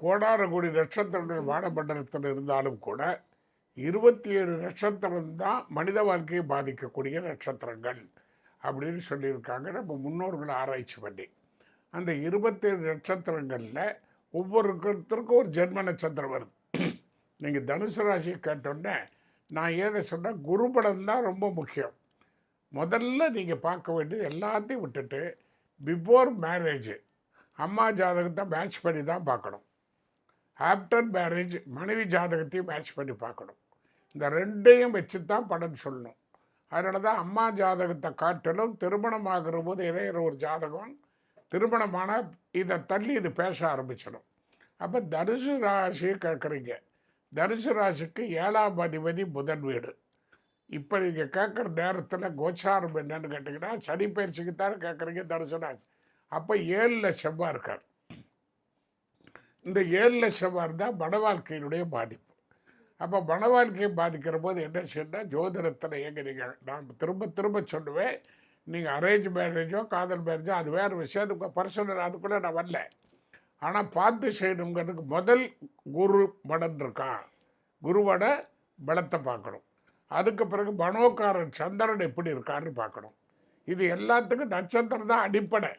கோடான கோடி நட்சத்திரங்கள் வானமண்டலத்தில் இருந்தாலும் கூட இருபத்தி ஏழு நட்சத்திரம் தான் மனித வாழ்க்கையை பாதிக்கக்கூடிய நட்சத்திரங்கள் அப்படின்னு சொல்லியிருக்காங்க. நம்ம முன்னோர்கள் ஆராய்ச்சி பண்ணி. அந்த இருபத்தேழு நட்சத்திரங்களில் ஒவ்வொருத்தருக்கும் ஒரு ஜென்ம நட்சத்திரம் வருது. நீங்கள் தனுசு ராசியை கேட்டோன்னே நான் ஏதை சொன்னால் குருபலம் தான் ரொம்ப முக்கியம். முதல்ல நீங்கள் பார்க்க வேண்டியது எல்லாத்தையும் விட்டுட்டு பிஃபோர் மேரேஜ் அம்மா ஜாதகத்தை மேட்ச் பண்ணி தான் பார்க்கணும். ஆஃப்டர் மேரேஜ் மனைவி ஜாதகத்தையும் மேட்ச் பண்ணி பார்க்கணும். இந்த ரெண்டையும் வச்சு தான் படம் சொல்லணும். அதனால தான் அம்மா ஜாதகத்தை காட்டிலும் திருமணம் ஆகிற போது இடையிற ஒரு ஜாதகம் திருமணமான இதை தள்ளி இது பேச ஆரம்பிச்சிடும். அப்போ தனுசு ராசி கேட்குறீங்க தனுசு ராசிக்கு ஏழாம் அதிபதி புதன் வீடு. இப்போ நீங்கள் கேட்குற நேரத்தில் கோச்சாரம் என்னன்னு கேட்டிங்கன்னா சனி பயிற்சிக்கு தான் கேட்குறீங்க தனுசு ராசி. அப்போ ஏழில் செவ்வாய் இருக்கார். இந்த ஏழு லட்சம் இருந்தால் மன வாழ்க்கையினுடைய பாதிப்பு. அப்போ மன வாழ்க்கையை பாதிக்கிற போது என்ன சொன்னால் ஜோதிடத்தில் எங்க நீங்கள் நான் திரும்ப திரும்ப சொல்லுவேன் நீங்கள் அரேஞ்ச் மேரேஜோ காதல் மேரேஜோ அது வேறு விஷயம். அது பர்சனல் அதுக்குள்ளே நான் வரல. ஆனால் பார்த்து செய்யணுங்கிறதுக்கு முதல் குரு மடன் இருக்கா? குருவோட பலத்தை பார்க்கணும். அதுக்கு பிறகு மனோக்காரன் சந்திரன் எப்படி இருக்கான்னு பார்க்கணும். இது எல்லாத்துக்கும் நட்சத்திரம் தான் அடிப்படை.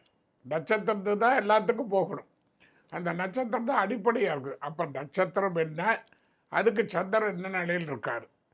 நட்சத்திரத்துக்கு தான் எல்லாத்துக்கும் போகணும். அந்த நட்சத்திரம் தான் அடிப்படையாக இருக்குது அப்போ நட்சத்திரம் என்ன? அதுக்கு சந்திரன் என்ன நிலையில் இருக்கார்?